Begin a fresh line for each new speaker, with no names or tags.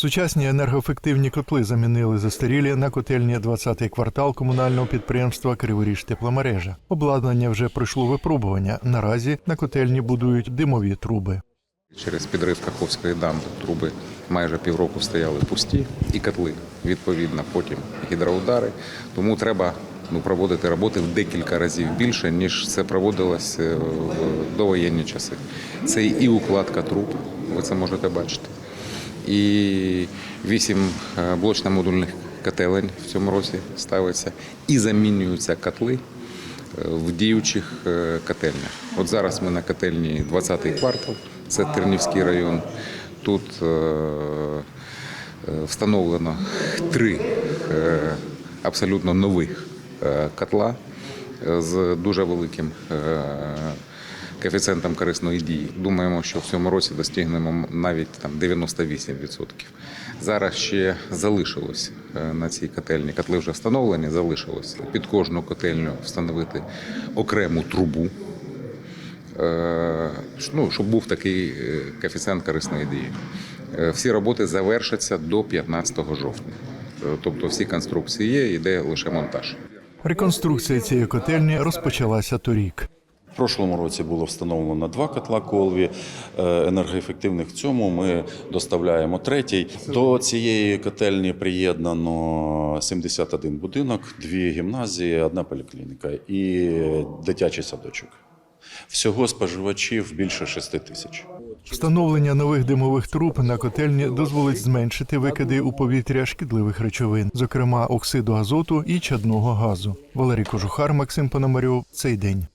Сучасні енергоефективні котли замінили застарілі на котельні 20-й квартал комунального підприємства Криворіж тепломережа. Обладнання вже пройшло випробування. Наразі на котельні будують димові труби.
Через підрив Каховської дамби труби майже півроку стояли пусті і котли. Відповідно, потім гідроудари. Тому треба ну, проводити роботи в декілька разів більше, ніж це проводилось е, в довоєнні часи. Це і укладка труб, ви це можете бачити. І вісім е, блочно-модульних котелень в цьому році ставиться, і замінюються котли е, в діючих е, котельнях. От зараз ми на котельні 20-й квартал, це Тернівський район. Тут встановлено три абсолютно нових котла з дуже великим коефіцієнтом корисної дії. Думаємо, що в цьому році достигнемо навіть там 98%. Зараз ще залишилось е, на цій котельні. Котли вже встановлені, залишилось під кожну котельню встановити окрему трубу. Е, Ну, щоб був такий е, коефіцієнт корисної дії. Всі роботи завершаться до 15 жовтня. Тобто всі конструкції є, йде лише монтаж.
Реконструкція цієї котельні розпочалася торік.
В прошлому році було встановлено два котла колві е, енергоефективних. В цьому ми доставляємо третій. До цієї котельні приєднано 71 будинок, дві гімназії, одна поліклініка і дитячий садочок. Всього споживачів більше 6 тисяч.
Встановлення нових димових труб на котельні дозволить зменшити викиди у повітря шкідливих речовин, зокрема оксиду азоту і чадного газу. Валерій Кожухар, Максим Пономарьов. Цей день.